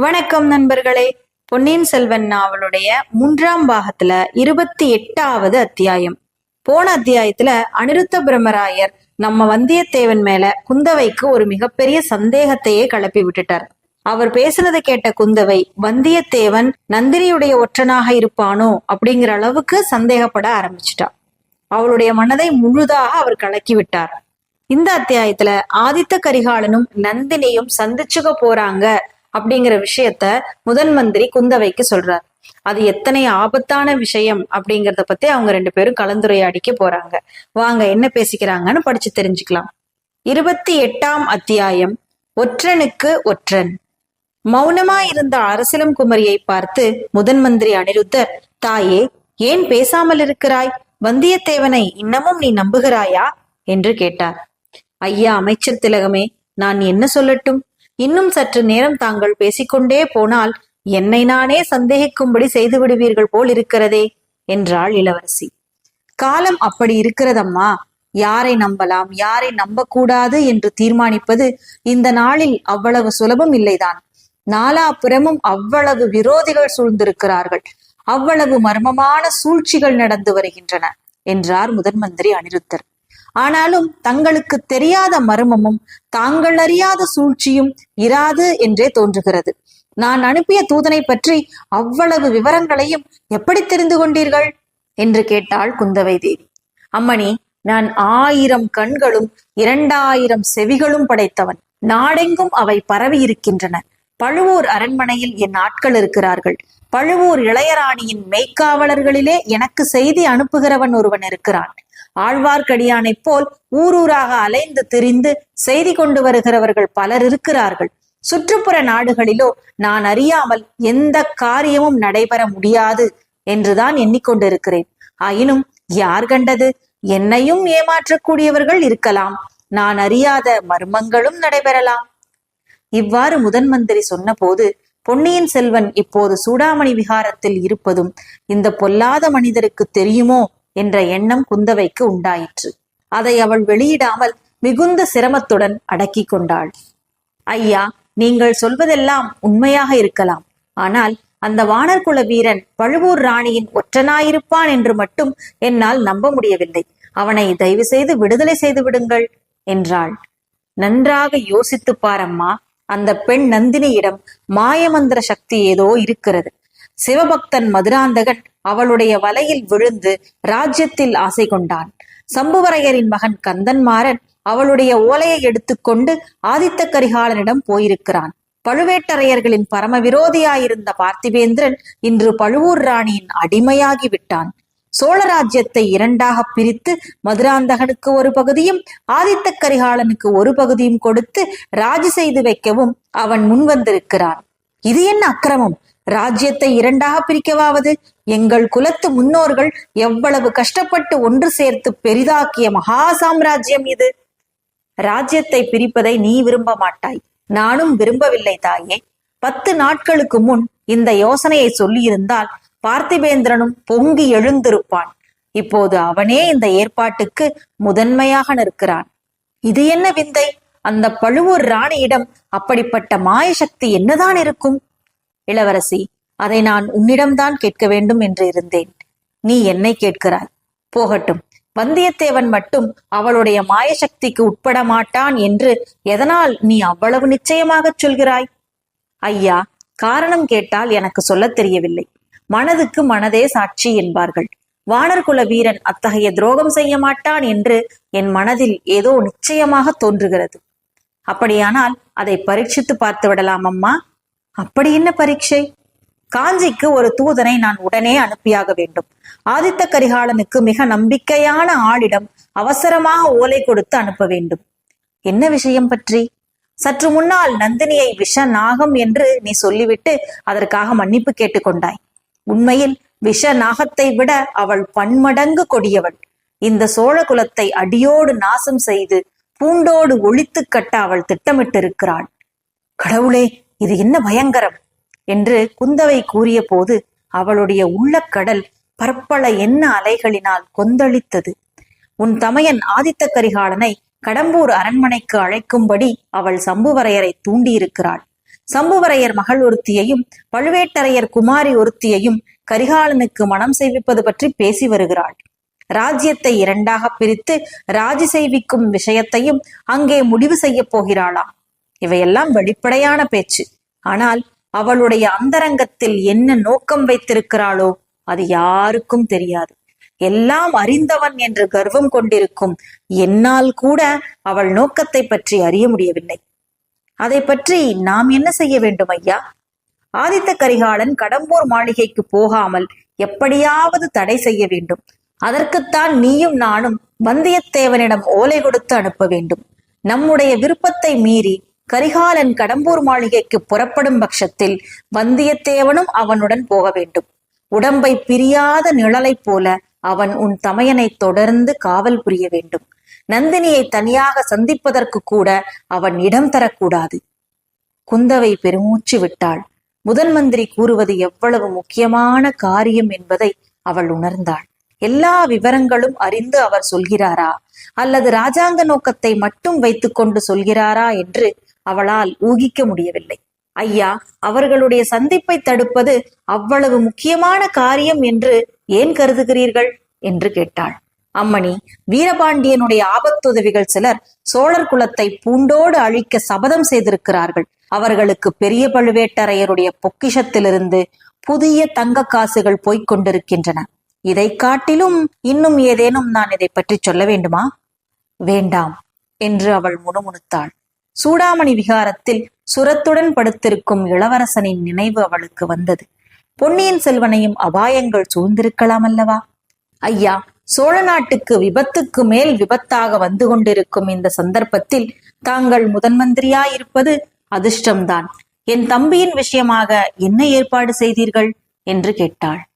வணக்கம் நண்பர்களே. பொன்னியின் செல்வன் நாவலுடைய மூன்றாம் பாகத்துல இருபத்தி எட்டாவது அத்தியாயம். போன அத்தியாயத்துல அனிருத்த பிரம்மராயர் நம்ம வந்தியத்தேவன் மேல குந்தவைக்கு ஒரு மிகப்பெரிய சந்தேகத்தையே கிளப்பி விட்டுட்டார். அவர் பேசுனதை கேட்ட குந்தவை வந்தியத்தேவன் நந்தினியுடைய ஒற்றனாக இருப்பானோ? அப்படிங்கிற அளவுக்கு சந்தேகப்பட ஆரம்பிச்சிட்டா. அவளுடைய மனதை முழுதாக அவர் கலக்கி விட்டார். இந்த அத்தியாயத்துல ஆதித்த கரிகாலனும் நந்தினியும் சந்திச்சுக்க போறாங்க அப்படிங்கிற விஷயத்த முதன் மந்திரி குந்தவைக்கு சொல்றார். அது எத்தனை ஆபத்தான விஷயம் அப்படிங்கறத பத்தி அவங்க ரெண்டு பேரும் கலந்துரையாடிக்க போறாங்க. வாங்க என்ன பேசிக்கிறாங்கன்னு படிச்சு தெரிஞ்சுக்கலாம். இருபத்தி எட்டாம் அத்தியாயம் ஒற்றனுக்கு ஒற்றன். மௌனமா இருந்த அரசிலம் குமரியை பார்த்து முதன் மந்திரி அனிருத்தர் தாயே ஏன் பேசாமல் இருக்கிறாய்? வந்தியத்தேவனை இன்னமும் நீ நம்புகிறாயா? என்று கேட்டார். ஐயா அமைச்சர் திலகமே நான் என்ன சொல்லட்டும்? இன்னும் சற்று நேரம் தாங்கள் பேசிக்கொண்டே போனால் என்னை நானே சந்தேகிக்கும்படி செய்து விடுவீர்கள் போல் இருக்கிறதே என்றாள் இளவரசி. காலம் அப்படி இருக்கிறதம்மா. யாரை நம்பலாம் யாரை நம்பக்கூடாது என்று தீர்மானிப்பது இந்த நாளில் அவ்வளவு சுலபம் இல்லைதான். நாலாபுறமும் அவ்வளவு விரோதிகள் சூழ்ந்திருக்கிறார்கள். அவ்வளவு மர்மமான சூழ்ச்சிகள் நடந்து வருகின்றன என்றார் முதன் மந்திரி அனிருத்தர். ஆனாலும் தங்களுக்கு தெரியாத மர்மமும் தாங்கள் அறியாத சூழ்ச்சியும் இராது என்றே தோன்றுகிறது. நான் அனுப்பிய தூதனை பற்றி அவ்வளவு விவரங்களையும் எப்படி தெரிந்து கொண்டீர்கள்? என்று கேட்டாள் குந்தவை தேவி அம்மணி நான் ஆயிரம் கண்களும் இரண்டாயிரம் செவிகளும் படைத்தவன். நாடெங்கும் அவை பரவி இருக்கின்றன. பழுவூர் அரண்மனையில் என் ஆட்கள் இருக்கிறார்கள். பழுவூர் இளையராணியின் மெய்க்காவலர்களிலே எனக்கு செய்தி அனுப்புகிறவன் ஒருவன் இருக்கிறான். ஆழ்வார்க்கடியானைப் போல் ஊரூராக அலைந்து திரிந்து செய்தி கொண்டு வருகிறவர்கள் பலர் இருக்கிறார்கள். சுற்றுப்புற நாடுகளிலோ நான் அறியாமல் எந்த காரியமும் நடைபெற முடியாது என்றுதான் எண்ணிக்கொண்டிருக்கிறேன். ஆயினும் யார் கண்டது? என்னையும் ஏமாற்றக்கூடியவர்கள் இருக்கலாம். நான் அறியாத மர்மங்களும் நடைபெறலாம். இவ்வாறு முதன் மந்திரி சொன்னபோது பொன்னியின் செல்வன் இப்போது சூடாமணி விகாரத்தில் இருப்பதும் இந்த பொல்லாத மனிதருக்கு தெரியுமோ? என்ற எண்ணம் குந்தவைக்கு உண்டாயிற்று. அதை அவள் வெளியிடாமல் மிகுந்த சிரமத்துடன் அடக்கி கொண்டாள். ஐயா நீங்கள் சொல்வதெல்லாம் உண்மையாக இருக்கலாம். ஆனால் அந்த வானர்குல வீரன் பழுவூர் ராணியின் ஒற்றனாயிருப்பான் என்று மட்டும் என்னால் நம்ப முடியவில்லை. அவனை தயவு செய்து விடுதலை செய்து விடுங்கள் என்றாள். நன்றாக யோசித்து பாரம்மா. அந்த பெண் நந்தினியிடம் மாயமந்திர சக்தி ஏதோ இருக்கிறது. சிவபக்தன் மதுராந்தகன் அவளுடைய வலையில் விழுந்து ராஜ்யத்தில் ஆசை கொண்டான். சம்புவரையரின் மகன் கந்தன்மாறன் அவளுடைய ஓலையை எடுத்துக்கொண்டு ஆதித்த கரிகாலனிடம் போயிருக்கிறான். பழுவேட்டரையர்களின் பரம விரோதியாயிருந்த பார்த்திவேந்திரன் இன்று பழுவூர் ராணியின் அடிமையாகி விட்டான் சோழ ராஜ்யத்தை இரண்டாக பிரித்து மதுராந்தகனுக்கு ஒரு பகுதியும் ஆதித்த கரிகாலனுக்கு ஒரு பகுதியும் கொடுத்து ராஜி செய்து வைக்கவும் அவன் முன்வந்திருக்கிறான். இது என்ன அக்கிரமம்? ராஜ்யத்தை இரண்டாக பிரிக்கவாவது எங்கள் குலத்து முன்னோர்கள் எவ்வளவு கஷ்டப்பட்டு ஒன்று சேர்த்து பெரிதாக்கிய மகா சாம்ராஜ்யம் இது. ராஜ்யத்தை பிரிப்பதை நீ விரும்ப மாட்டாய். நானும் விரும்பவில்லை தாயே. பத்து நாட்களுக்கு முன் இந்த யோசனையை சொல்லியிருந்தால் பார்த்திபேந்திரனும் பொங்கி எழுந்திருப்பான். இப்போது அவனே இந்த ஏற்பாட்டுக்கு முதன்மையாக நிற்கிறான். இது என்ன விந்தை? அந்த பழுவூர் ராணியிடம் அப்படிப்பட்ட மாயசக்தி என்னதான் இருக்கும்? இளவரசி அதை நான் உன்னிடம்தான் கேட்க வேண்டும் என்று இருந்தேன். நீ என்னை கேட்கிறாய். போகட்டும். வந்தியத்தேவன் மட்டும் அவளுடைய மாயசக்திக்கு உட்பட மாட்டான் என்று எதனால் நீ அவ்வளவு நிச்சயமாகச் சொல்கிறாய்? ஐயா காரணம் கேட்டால் எனக்கு சொல்லத் தெரியவில்லை. மனதுக்கு மனதே சாட்சி என்பார்கள். வானர்குல வீரன் அத்தகைய துரோகம் செய்ய மாட்டான் என்று என் மனதில் ஏதோ நிச்சயமாக தோன்றுகிறது. அப்படியானால் அதை பரீட்சித்து பார்த்து விடலாம் அம்மா அப்படி என்ன பரீட்சை? காஞ்சிக்கு ஒரு தூதனை நான் உடனே அனுப்பியாக வேண்டும். ஆதித்த கரிகாலனுக்கு மிக நம்பிக்கையான ஆளிடம் அவசரமாக ஓலை கொடுத்து அனுப்ப வேண்டும். என்ன விஷயம் பற்றி? சற்று முன்னால் நந்தினியை விஷ நாகம் என்று நீ சொல்லிவிட்டு அதற்காக மன்னிப்பு கேட்டுக்கொண்டாய் உண்மையில் விஷ நாகத்தை விட அவள் பன்மடங்கு கொடியவள். இந்த சோழ குலத்தை அடியோடு நாசம் செய்து பூண்டோடு ஒழித்து கட்ட அவள் திட்டமிட்டிருக்கிறாள். கடவுளே இது என்ன பயங்கரம்? என்று குந்தவை கூறிய போது அவளுடைய உள்ளக்கடல் பற்பல எண்ண அலைகளினால் கொந்தளித்தது. உன் தமையன் ஆதித்த கரிகாலனை கடம்பூர் அரண்மனைக்கு அழைக்கும்படி அவள் சம்புவரையரை தூண்டியிருக்கிறாள். சம்புவரையர் மகள் ஒருத்தியையும் பழுவேட்டரையர் குமாரி ஒருத்தியையும் கரிகாலனுக்கு மனம் செய்விப்பது பற்றி பேசி வருகிறாள். ராஜ்யத்தை இரண்டாக பிரித்து ராஜி செய்விக்கும் விஷயத்தையும் அங்கே முடிவு செய்யப் போகிறாளாம். இவையெல்லாம் வெளிப்படையான பேச்சு. ஆனால் அவளுடைய அந்தரங்கத்தில் என்ன நோக்கம் வைத்திருக்கிறாளோ அது யாருக்கும் தெரியாது. எல்லாம் அறிந்தவன் என்று கர்வம் கொண்டிருக்கும் என்னால் கூட அவள் நோக்கத்தை பற்றி அறிய முடியவில்லை. அதை பற்றி நாம் என்ன செய்ய வேண்டும் ஐயா? ஆதித்த கரிகாலன் கடம்பூர் மாளிகைக்கு போகாமல் எப்படியாவது தடை செய்ய வேண்டும். அதற்குத்தான் நீயும் நானும் வந்தியத்தேவனிடம் ஓலை கொடுத்து அனுப்ப வேண்டும். நம்முடைய விருப்பத்தை மீறி கரிகாலன் கடம்பூர் மாளிகைக்கு புறப்படும் பட்சத்தில் வந்தியத்தேவனும் அவனுடன் போக வேண்டும். உடம்பை பிரியாத நிழலைப் போல அவன் உன் தமையனை தொடர்ந்து காவல் புரிய வேண்டும். நந்தினியை தனியாக சந்திப்பதற்கு கூட அவன் இடம் தரக்கூடாது. குந்தவை பெருமூச்சு விட்டாள். முதன் மந்திரி கூறுவது எவ்வளவு முக்கியமான காரியம் என்பதை அவள் உணர்ந்தாள். எல்லா விவரங்களும் அறிந்து அவர் சொல்கிறாரா? அல்லது ராஜாங்க நோக்கத்தை மட்டும் வைத்துக்கொண்டு சொல்கிறாரா என்று அவளால் ஊகிக்க முடியவில்லை. ஐயா அவர்களுடைய சந்திப்பை தடுப்பது அவ்வளவு முக்கியமான காரியம் என்று ஏன் கருதுகிறீர்கள்? என்று கேட்டாள். அம்மணி வீரபாண்டியனுடைய ஆபத்துதவிகள் சிலர் சோழர் குலத்தை பூண்டோடு அழிக்க சபதம் செய்திருக்கிறார்கள். அவர்களுக்கு பெரிய பழுவேட்டரையருடைய பொக்கிஷத்திலிருந்து புதிய தங்க காசுகள் போய்க் கொண்டிருக்கின்றன. இதை காட்டிலும் இன்னும் ஏதேனும் நான் இதை பற்றி சொல்ல வேண்டுமா? வேண்டாம் என்று அவள் முணுமுணுத்தாள். சூடாமணி விகாரத்தில் சுரத்துடன் படுத்திருக்கும் இளவரசனின் நினைவு அவளுக்கு வந்தது. பொன்னியின் செல்வனையும் அபாயங்கள் சூழ்ந்திருக்கலாம் அல்லவா? ஐயா சோழ நாட்டுக்கு விபத்துக்கு மேல் விபத்தாக வந்து கொண்டிருக்கும் இந்த சந்தர்ப்பத்தில் தாங்கள் முதன் மந்திரியாயிருப்பது அதிர்ஷ்டம்தான். என் தம்பியின் விஷயமாக என்ன ஏற்பாடு செய்தீர்கள்? என்று கேட்டாள்.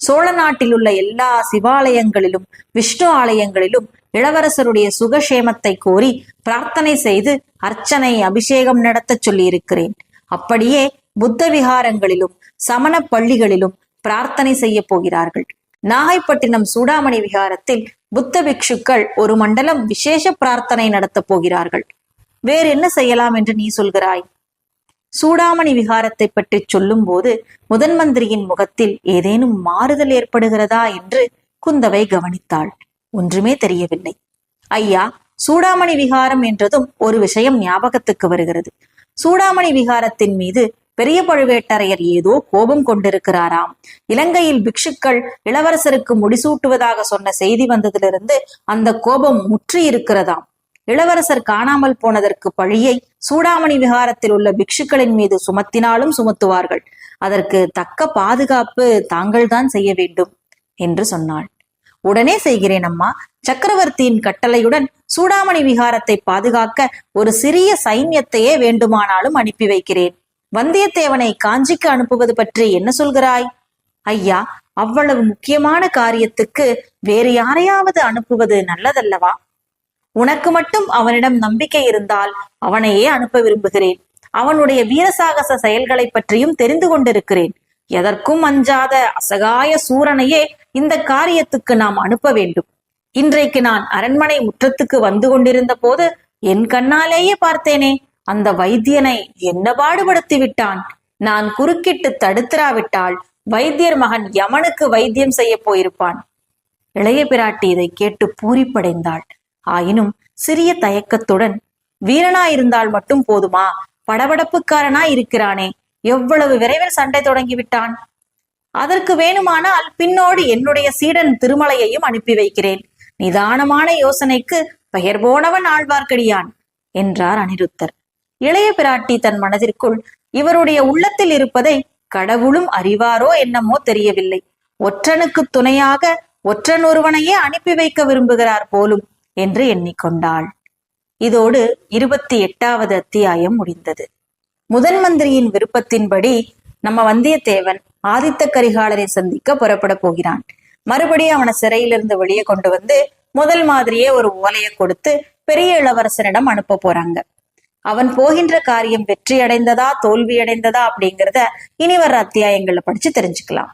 சோழ நாட்டில் உள்ள எல்லா சிவாலயங்களிலும் விஷ்ணு ஆலயங்களிலும் இளவரசருடைய சுகஷேமத்தை கோரி பிரார்த்தனை செய்து அர்ச்சனை அபிஷேகம் நடத்தச் சொல்லியிருக்கிறேன். அப்படியே புத்த விகாரங்களிலும் சமண பள்ளிகளிலும் பிரார்த்தனை செய்ய போகிறார்கள். நாகைப்பட்டினம் சூடாமணி விகாரத்தில் புத்த பிக்ஷுக்கள் ஒரு மண்டலம் விசேஷ பிரார்த்தனை நடத்தப் போகிறார்கள். வேறு என்ன செய்யலாம் என்று நீ சொல்கிறாய்? சூடாமணி விகாரத்தை பற்றி சொல்லும்போது முதன் மந்திரியின் முகத்தில் ஏதேனும் மாறுதல் ஏற்படுகிறதா என்று குந்தவை கவனித்தாள். ஒன்றுமே தெரியவில்லை. ஐயா சூடாமணி விகாரம் என்றதும் ஒரு விஷயம் ஞாபகத்துக்கு வருகிறது. சூடாமணி விகாரத்தின் மீது பெரிய பழுவேட்டரையர் ஏதோ கோபம் கொண்டிருக்கிறாராம். இலங்கையில் பிக்ஷுக்கள் இளவரசருக்கு முடிசூட்டுவதாக சொன்ன செய்தி வந்ததிலிருந்து அந்த கோபம் முற்றி இருக்கிறதாம் இளவரசர் காணாமல் போனதற்கு பழியை சூடாமணி விகாரத்தில் உள்ள பிக்ஷுக்களின் மீது சுமத்தினாலும் சுமத்துவார்கள். அதற்கு தக்க பாதுகாப்பு தாங்கள்தான் செய்ய வேண்டும் என்று சொன்னாள். உடனே செய்கிறேன் அம்மா. சக்கரவர்த்தியின் கட்டளையுடன் சூடாமணி விகாரத்தை பாதுகாக்க ஒரு சிறிய சைன்யத்தையே வேண்டுமானாலும் அனுப்பி வைக்கிறேன். வந்தியத்தேவனை காஞ்சிக்கு அனுப்புவது பற்றி என்ன சொல்கிறாய்? ஐயா அவ்வளவு முக்கியமான காரியத்துக்கு வேறு யாரையாவது அனுப்புவது நல்லதல்லவா? உனக்கு மட்டும் அவனிடம் நம்பிக்கை இருந்தால் அவனையே அனுப்ப விரும்புகிறேன். அவனுடைய வீரசாகச செயல்களை பற்றியும் தெரிந்து கொண்டிருக்கிறேன். எதற்கும் அஞ்சாத அசகாய சூரனையே இந்த காரியத்துக்கு நாம் அனுப்ப வேண்டும். இன்றைக்கு நான் அரண்மனை முற்றத்துக்கு வந்து கொண்டிருந்த போது என் கண்ணாலேயே பார்த்தேனே அந்த வைத்தியனை என்ன பாடுபடுத்தி விட்டான்? நான் குறுக்கிட்டு தடுத்திராவிட்டால் வைத்தியர் மகன் யமனுக்கு வைத்தியம் செய்ய போயிருப்பான். இளைய பிராட்டி இதை கேட்டு பூரிப்படைந்தாள். ஆயினும் சிறிய தயக்கத்துடன் வீரனா இருந்தால் மட்டும் போதுமா? படபடப்புக்காரனா இருக்கிறானே. எவ்வளவு விரைவில் சண்டை தொடங்கிவிட்டான். அதற்கு வேணுமானால் பின்னோடு என்னுடைய சீடன் திருமலையையும் அனுப்பி வைக்கிறேன். நிதானமான யோசனைக்கு பெயர் போனவன் ஆழ்வார்க்கடியான் என்றார் அனிருத்தர். இளைய பிராட்டி தன் மனதிற்குள் இவருடைய உள்ளத்தில் இருப்பதை கடவுளும் அறிவாரோ என்னமோ தெரியவில்லை. ஒற்றனுக்கு துணையாக ஒற்றன் ஒருவனையே அனுப்பி வைக்க விரும்புகிறார் போலும். என்று எண்ணிக்கொண்டாள். இதோடு இருபத்தி எட்டாவது அத்தியாயம் முடிந்தது. முதன் மந்திரியின் விருப்பத்தின்படி நம்ம வந்தியத்தேவன் ஆதித்த கரிகாலரை சந்திக்க புறப்பட போகிறான். மறுபடியும் அவனை சிறையிலிருந்து வெளியே கொண்டு வந்து முதல் மாதிரியே ஒரு ஓலையை கொடுத்து பெரிய இளவரசனிடம் அனுப்ப போறாங்க. அவன் போகின்ற காரியம் வெற்றி அடைந்ததா தோல்வி அடைந்ததா அப்படிங்கிறத இனி வர்ற அத்தியாயங்கள்ல படிச்சு தெரிஞ்சுக்கலாம்.